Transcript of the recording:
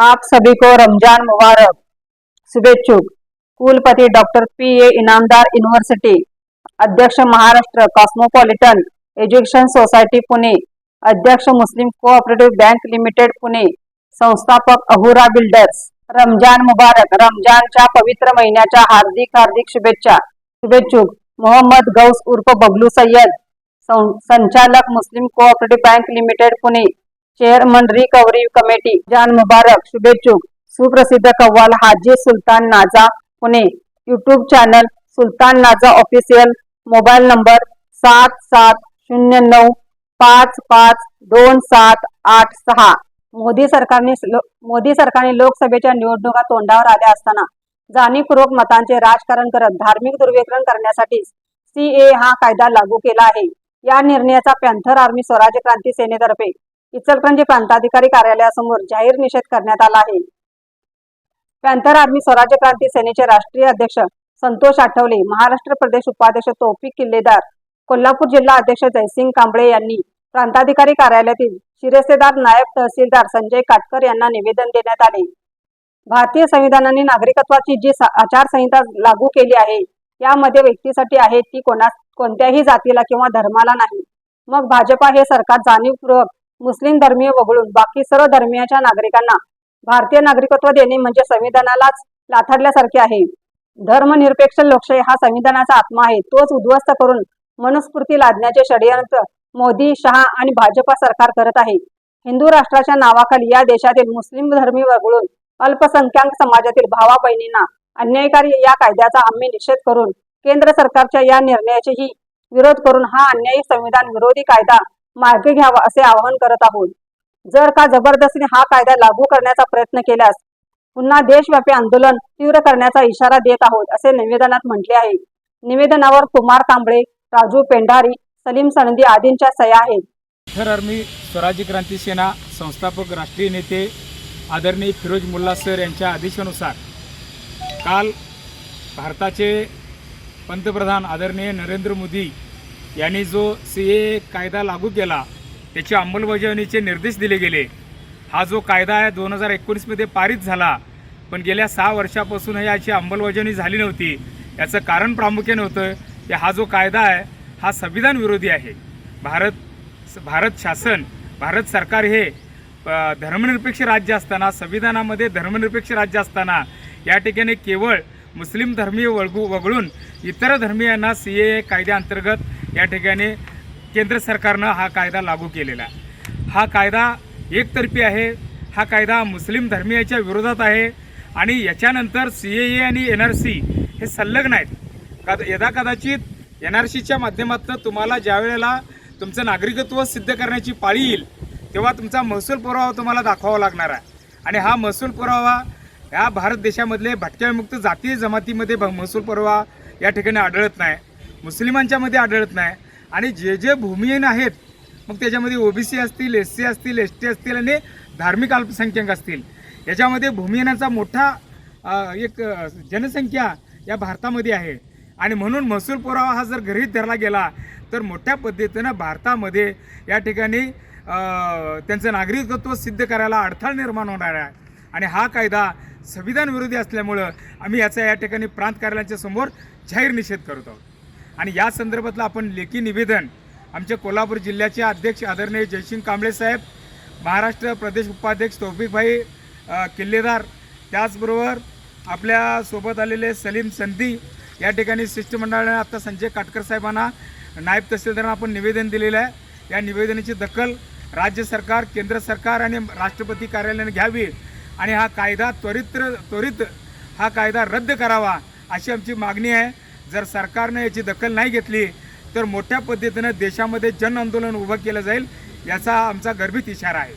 आप सभी को रमजान मुबारक। शुभेच्छुक। कुलपति doctor P A Inamdar university अध्यक्ष Maharashtra cosmopolitan education society Pune अध्यक्ष Muslim cooperative bank limited Pune संस्थापक अहुरा बिल्डर्स रमजान मुबारक। रमजानच्या पवित्र महिन्याच्या हार्दिक हार्दिक शुभेच्छा। शुभेच्छुक। मोहम्मद गौस उर्फ बबलू सय्यद सं- संचालक Muslim co-operative bank limited Pune chairman recovery committee Jaan Mubarak शुभेच्छुक सुप्रसिद्ध कव्वाल हाजी सुलतान नाजा पुणे युट्यूब चॅनल सुलतान नाजा ऑफिशियल मोबाईल नंबर सात सात शून्य नऊ पाच पाच दोन सात आठ सहा. मोदी सरकारने लो- मोदी सरकारने लोकसभेच्या निवडणुका तोंडावर आल्या असताना जाणीवपूर्वक मतांचे राजकारण करत धार्मिक दुर्व्यकरण करण्यासाठी सीए हा कायदा लागू केला आहे. या निर्णयाचा पॅन्थर आर्मी स्वराज्य क्रांती सेनेतर्फे इचलकरंजी प्रांताधिकारी कार्यालयासमोर जाहीर निषेध करण्यात आला आहे. पॅन्थर आर्मी स्वराज्य क्रांती सेनेचे राष्ट्रीय अध्यक्ष संतोष आठवले महाराष्ट्र प्रदेश उपाध्यक्ष तोफिक किल्लेदार कोल्हापूर जिल्हा अध्यक्ष जयसिंग कांबळे यांनी प्रांताधिकारी कार्यालयातील शिरेसेदार नायब तहसीलदार संजय काटकर यांना निवेदन देण्यात आले. भारतीय संविधानाने नागरिकत्वाची जी आचारसंहिता लागू केली आहे यामध्ये व्यक्तीसाठी आहे ती कोणा कोणत्याही जातीला किंवा धर्माला नाही. मग भाजपा हे सरकार जाणीवपूर्वक मुस्लिम धर्मीय वगळून बाकी सर्व धर्मियाच्या नागरिकांना भारतीय नागरिकत्व देणे म्हणजे संविधानालाच लाथाडल्यासारखे आहे. धर्मनिरपेक्ष लोकशाही हा संविधानाचा आत्मा आहे. तोच उद्ध्वस्त करून मनुस्फूर्ती लादण्याचे षडयंत्र मोदी शहा आणि भाजपा सरकार करत आहे. हिंदू राष्ट्राच्या नावाखाली या देशातील मुस्लिम धर्मी वगळून अल्पसंख्याक समाजातील भावा बहिणींना अन्यायकारी या कायद्याचा आम्ही निषेध करून केंद्र सरकारच्या या निर्णयाचेही विरोध करून हा अन्यायी संविधान विरोधी कायदा मागे घ्यावा असे आवाहन करत आहोत. जर का जबरदस्तीने हा कायदा लागू करण्याचा प्रयत्न केल्यास पुन्हा देशव्यापी आंदोलन तीव्र करण्याचा इशारा देत आहोत असे निवेदनात म्हटले आहे. निवेदनावर कुमार कांबळे राजू पेंढारी सलीम सनदी आदींच्या सह्या आहेत. खर आर्मी स्वराज्य क्रांती सेना संस्थापक राष्ट्रीय नेते आदरणीय फिरोज मुल्ला सर यांच्या आदेशानुसार काल भारताचे पंतप्रधान आदरणीय नरेंद्र मोदी यांनी जो सी ए कायदा लागू केला त्याची अंमलबजावणीचे निर्देश दिले गेले. हा जो कायदा आहे दोन हजार एकोणीसमध्ये पारित झाला. पण गेल्या सहा वर्षापासून याची अंमलबजावणी झाली नव्हती. याचं कारण प्रामुख्याने होतं की हा जो कायदा आहे हा संविधान विरोधी आहे. भारत भारत शासन भारत सरकार हे धर्मनिरपेक्ष राज्य असताना संविधानामध्ये धर्मनिरपेक्ष राज्य असताना या ठिकाणी केवळ मुस्लिम धर्मीय वळगू वगळून इतर धर्मीयांना सी ए कायद्याअंतर्गत या ठिकाणी केंद्र सरकारनं हा कायदा लागू केलेला आहे. हा कायदा एकतर्फी आहे हा कायदा मुस्लिम धर्मीयाच्या विरोधात आहे आणि याच्यानंतर सी ए ए आणि एन आर सी हे संलग्न आहेत. कद यदा कदाचित एन आर सीच्या माध्यमातून तुम्हाला ज्या वेळेला तुमचं नागरिकत्व सिद्ध करण्याची पाळी येईल तेव्हा तुमचा महसूल पुरावा तुम्हाला दाखवावा लागणार आहे. आणि हा महसूल पुरावा या भारत देशामधले भटक्यामुक्त जातीय जमातीमध्ये भ- महसूल पुरावा या ठिकाणी आढळत नाही. मुस्लिमांच्यामध्ये आढळत नाही. आणि जे जे भूमिहीन आहेत मग त्याच्यामध्ये ओबीसी असतील एस सी असतील एस टी असतील आणि धार्मिक अल्पसंख्याक असतील. याच्यामध्ये भूमिहीनाचा मोठा एक जनसंख्या या भारतामध्ये आहे. आणि म्हणून महसूल पुरावा हा जर गृहीत धरला गेला तर मोठ्या पद्धतीनं भारतामध्ये या ठिकाणी त्यांचं नागरिकत्व सिद्ध करायला अडथळा निर्माण होणार आहे. आणि हा कायदा संविधान विरोधी असल्यामुळं आम्ही याचा या ठिकाणी प्रांत कार्यालयाच्या समोर जाहीर निषेध करत आहोत. आणि या संदर्भातलं आपण लेखी निवेदन आमच्या कोल्हापूर जिल्ह्याचे अध्यक्ष आदरणीय जयसिंग कांबळे साहेब महाराष्ट्र प्रदेश उपाध्यक्ष तौफिकभाई किल्लेदार त्याचबरोबर आपल्यासोबत आलेले सलीम संधी या ठिकाणी शिष्टमंडळाने आता संजय काटकर साहेबांना नायब तहसीलदारांना आपण निवेदन दिलेलं आहे. या निवेदनाची दखल राज्य सरकार केंद्र सरकार आणि राष्ट्रपती कार्यालयाने घ्यावी आणि हा कायदा त्वरित त्वरित हा कायदा रद्द करावा अशी आमची मागणी आहे. जर सरकारनं याची दखल नाही घेतली तर मोठ्या पद्धतीनं देशामध्ये जन आंदोलन उभं केलं जाईल याचा आमचा गर्भित इशारा आहे.